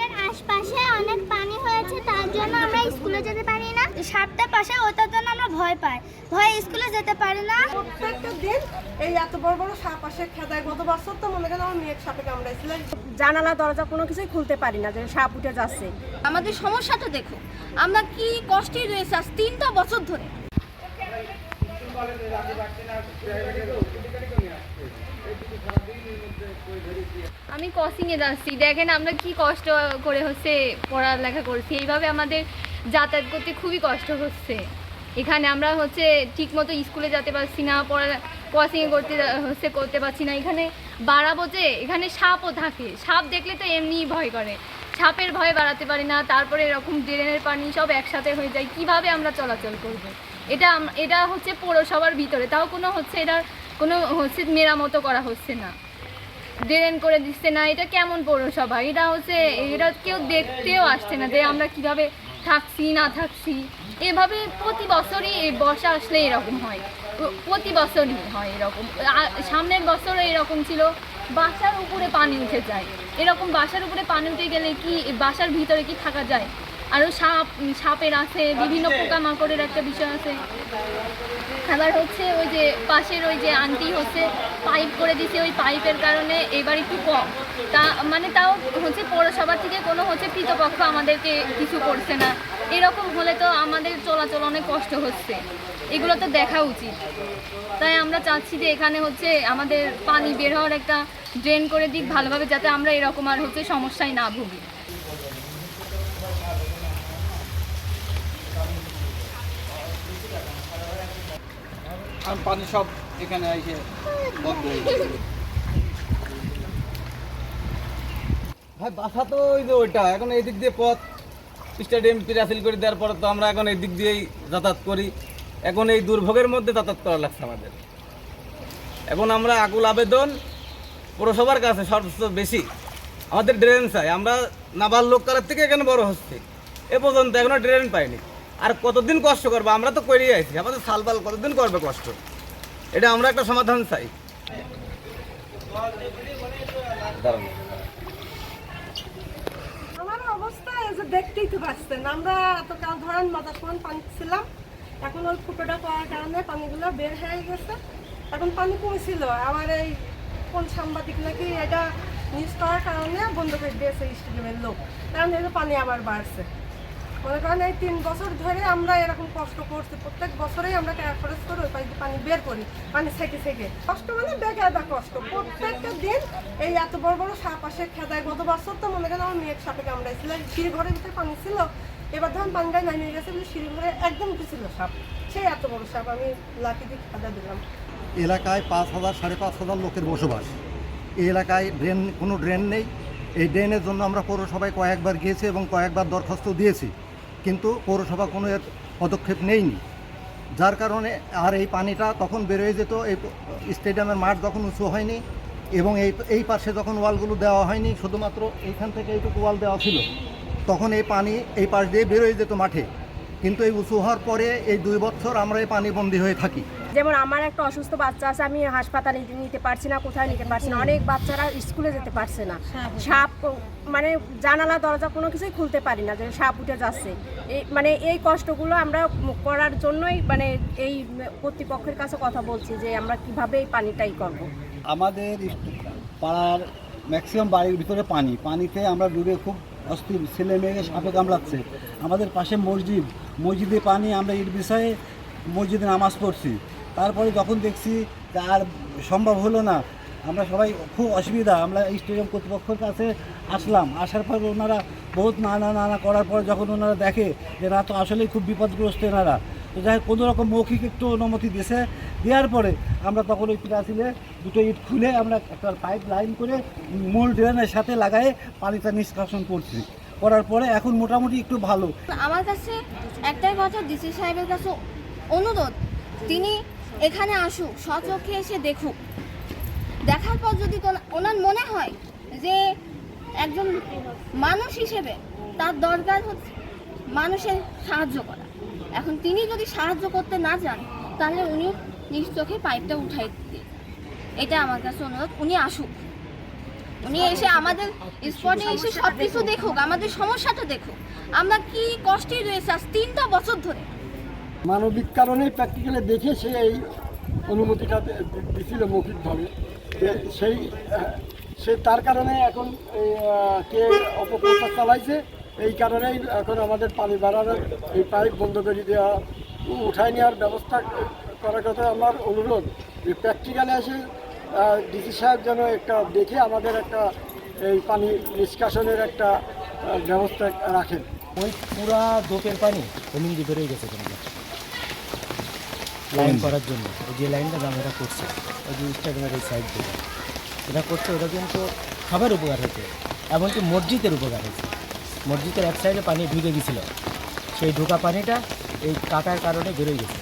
আমাদের আশপাশে অনেক পানি হয়েছে তার জন্য আমরা স্কুলে যেতে পারি না। সাতটা পাশে ওটার জন্য আমরা ভয় পাই। ভয় স্কুলে যেতে পারি না। প্রত্যেকটা দিন এই এত বড় বড় সাপ আসে খেদায়। গত বছর তো মনে করেন আমার মেয়ের সাপে কামড়াইছিল। জানালা দরজা কোনো কিছুই খুলতে পারি না যে সাপ উঠে যাচ্ছে। আমাদের সমস্যাটা দেখো আমরা কি কষ্টে রয়েছে আজ তিনটা বছর ধরে? আমি কোচিংয়ে যাচ্ছি। দেখেন আমরা কি কষ্ট করে হচ্ছে পড়ালেখা করছি। এইভাবে আমাদের যাতায়াত করতে খুবই কষ্ট হচ্ছে। এখানে আমরা হচ্ছে ঠিকমতো স্কুলে যেতে পারছি না, পড়া কোচিংয়ে করতে হচ্ছে করতে পারছি না। এখানে বাড়াবো যে, এখানে সাপও থাকে। সাপ দেখলে তো এমনিই ভয় করে। সাপের ভয় বাড়াতে পারি না, তারপরে এরকম ড্রেনের পানি সব একসাথে হয়ে যায়। কীভাবে আমরা চলাচল করব। এটা এটা হচ্ছে পৌরসভার ভিতরে। তাও কোনো হচ্ছে এটা কোনো হচ্ছে মেরামতো করা হচ্ছে না। ড্রেন করে দিচ্ছে না, এটা কেমন পৌরসভা? এটা হচ্ছে, এটা কেউ দেখতেও আসছে না যে আমরা কীভাবে থাকছি, না থাকছি। এভাবে প্রতি বছরই বর্ষা আসলে এরকম হয়। প্রতি বছরই হয় এরকম। সামনের বছরও এরকম ছিল। বাসার উপরে পানি উঠে যায়। এরকম বাসার উপরে পানি উঠে গেলে কি, বাসার ভিতরে কি থাকা যায়? আরও সাপ সাপের আছে বিভিন্ন পোকামাকড়ের একটা বিষয় আছে। আবার হচ্ছে ওই যে পাশের ওই যে আন্টি হচ্ছে পাইপ করে দিছে ওই পাইপের কারণে এবার একটু কম। তা মানে তাও হচ্ছে পৌরসভা থেকে কোনো হচ্ছে কৃতপক্ষ আমাদেরকে কিছু করছে না। এরকম হলে তো আমাদের চলাচল অনেক কষ্ট হচ্ছে। এগুলো তো দেখা উচিত। তাই আমরা চাচ্ছি যে এখানে হচ্ছে আমাদের পানি বের হওয়ার একটা ড্রেন করে দিক ভালোভাবে যাতে আমরা এরকম আর হচ্ছে সমস্যায় না ভুগি। আর পানি সব এখানে এসে বন্ধ হয়ে গেছে। ভাই, বাসা তো ওই যে ওইটা, এখন এই দিক দিয়ে পথ স্টেডিয়াম পিরাসিল করে দেওয়ার পরে তো আমরা এখন এই দিক দিয়েই যাতায়াত করি। এখন এই দুর্ভোগের মধ্যে যাতায়াত করা লাগছে আমাদের। এখন আমরা আকুল আবেদন পৌরসভার কাছে সর্বোচ্চ বেশি। আমাদের ড্রেন চাই। আমরা নাবাল লোককালের থেকে এখানে বড় হচ্ছে। এ পর্যন্ত এখনও ড্রেন পাইনি। আর কতদিন কষ্ট করব? আমরা তো করেই আছি। আমাদের সালবাল কতদিন করবে কষ্ট? এটা আমরা একটা সমাধান চাই। আমার অবস্থা দেখতেই তো পাচ্ছেন। আমরা এতকাল ধরেন মাথা সমান পানি ছিলাম। এখন ওই ফুটোটা করার কারণে পানিগুলো বের হয়ে গেছে। এখন পানি কমেছিল। আবার এই কোন সাংবাদিক নাকি এটা নিউজ করার কারণে বন্ধ করে দিয়েছে স্টেডিয়ামের লোক। কারণ যে পানি আবার বাড়ছে। মনে করেন এই তিন বছর ধরে আমরা এরকম কষ্ট করছি। প্রত্যেক বছরেই আমরা খরচ করে ওই পানিতে পানি বের করি, পানি থেকে থেকে কষ্ট মানে বেকায়দা কষ্ট। প্রত্যেকটা দিন এই এত বড় বড় সাপ আসে খেদায়। গত বছর তো মনে করেন আমার মেয়ের সাপে কামড়াইছিল। সিঁড়ি ঘরের ভিতরে পানি ছিল। এবার ধরুন পানিটা নামিয়ে গেছে বলে সিঁড়ি ঘরে একদম ছিল সাপ। সেই এত বড় সাপ আমি লাঠি দিয়ে খেদা দিলাম। এলাকায় পাঁচ হাজার, সাড়ে পাঁচ হাজার লোকের বসবাস। এই এলাকায় ড্রেন, কোনো ড্রেন নেই। এই ড্রেনের জন্য আমরা পৌরসভায় কয়েকবার গিয়েছি এবং কয়েকবার দরখাস্ত দিয়েছি। কিন্তু পৌরসভা কোনো এর পদক্ষেপ নেয়নি। যার কারণে আর এই পানিটা তখন বেরোয় যেত, এই স্টেডিয়ামের মাঠ যখন উঁচু হয়নি এবং এই এই পাশে যখন ওয়ালগুলো দেওয়া হয়নি, শুধুমাত্র এইখান থেকে এইটুকু ওয়াল দেওয়া ছিল, তখন এই পানি এই পাশ দিয়ে বেরোয় যেত মাঠে। কিন্তু এই উঁচু হওয়ার পরে এই দুই বছর আমরা এই পানি বন্দী হয়ে থাকি। যেমন আমার একটা অসুস্থ বাচ্চা আছে আমি হাসপাতালে নিতে- পারছি না কোথায় নিতে পারছি না। অনেক বাচ্চারা স্কুলে যেতে পারছে না। সাপ মানে জানালা দরজা কোনো কিছুই খুলতে পারি না যে সাপ উঠে যাচ্ছে। এই মানে এই কষ্টগুলো আমরা করার জন্যই মানে এই কর্তৃপক্ষের কাছে কথা বলছি যে আমরা কীভাবে এই পানিটাই করব। আমাদের পাড়ার ম্যাক্সিমাম বাড়ির ভিতরে পানি। পানিতে আমরা ডুবে খুব অস্থির ছেলে মেয়ে সাপে কামড়াচ্ছে। আমাদের পাশে মসজিদ। মসজিদে পানি আমরা ইট বিষয়ে মসজিদে নামাজ পড়ছি। তারপরে যখন দেখছি যে আর সম্ভব হলো না, আমরা সবাই খুব অসুবিধা, আমরা স্টেডিয়াম কর্তৃপক্ষের কাছে আসলাম। আসার পর ওনারা বহুত নানা নানা করার পর যখন ওনারা দেখে যে না, তো আসলেই খুব বিপদগ্রস্ত এনারা। তো যাই হোক, কোনো রকম মৌখিক একটু অনুমতি দিয়েছে। দেওয়ার পরে আমরা তখন ওই পিরাসিলে দুটো ইট খুলে আমরা একটা পাইপ লাইন করে মূল ড্রেনের সাথে লাগায়ে পানিটা নিষ্কাশন করছি। করার পরে এখন মোটামুটি একটু ভালো। আমার কাছে একটাই কথা, ডিসি সাহেবের কাছে অনুরোধ। তিনি এখানে আসুক, সচক্ষে এসে দেখুক। দেখার পর যদি ওনার মনে হয় যে একজন মানুষ হিসেবে তার দরকার হচ্ছে মানুষের সাহায্য করা। এখন তিনি যদি সাহায্য করতে না যান, তাহলে উনি নিজ চোখে পাইপটা উঠাই দিন এটা আমার কাছে অনুরোধ, উনি আসুক। উনি এসে আমাদের স্পটে এসে সব কিছু দেখুক, আমাদের সমস্যাটা দেখুক। আমরা কি কষ্টে রয়েছে, আজ তিনটা বছর ধরে মানবিক কারণে প্র্যাকটিক্যালে দেখে সে এই অনুমতিটা দিছিল মৌখিকভাবে। সেই সে তার কারণে এখন কে অপপ্রচার চালাইছে, এই কারণেই এখন আমাদের পানি বাড়ানোর এই পাইপ বন্ধ করে দেওয়া উঠাই নেওয়ার ব্যবস্থা করার কথা আমার অনুরোধ। যে প্র্যাকটিক্যালে এসে ডিসি সাহেব যেন একটা দেখে আমাদের একটা, এই পানি নিষ্কাশনের একটা ব্যবস্থা রাখেন। ওই পুরা দোপের পানি জমিন দিয়ে গেছে লাইন করার জন্য। ওই যে লাইনটা আমরা করছে ওই যে ইনস্টাগ্রামের এই সাইড দিয়ে। এটা করছে ওটা কিন্তু খাবার উপকার হয়েছে এমনকি মসজিদের উপকার হয়েছে। মসজিদের এক সাইডে পানি ঢুকে গেছিল। সেই ঢোকা পানিটা এই কাটার কারণে বেরোয় গেছে।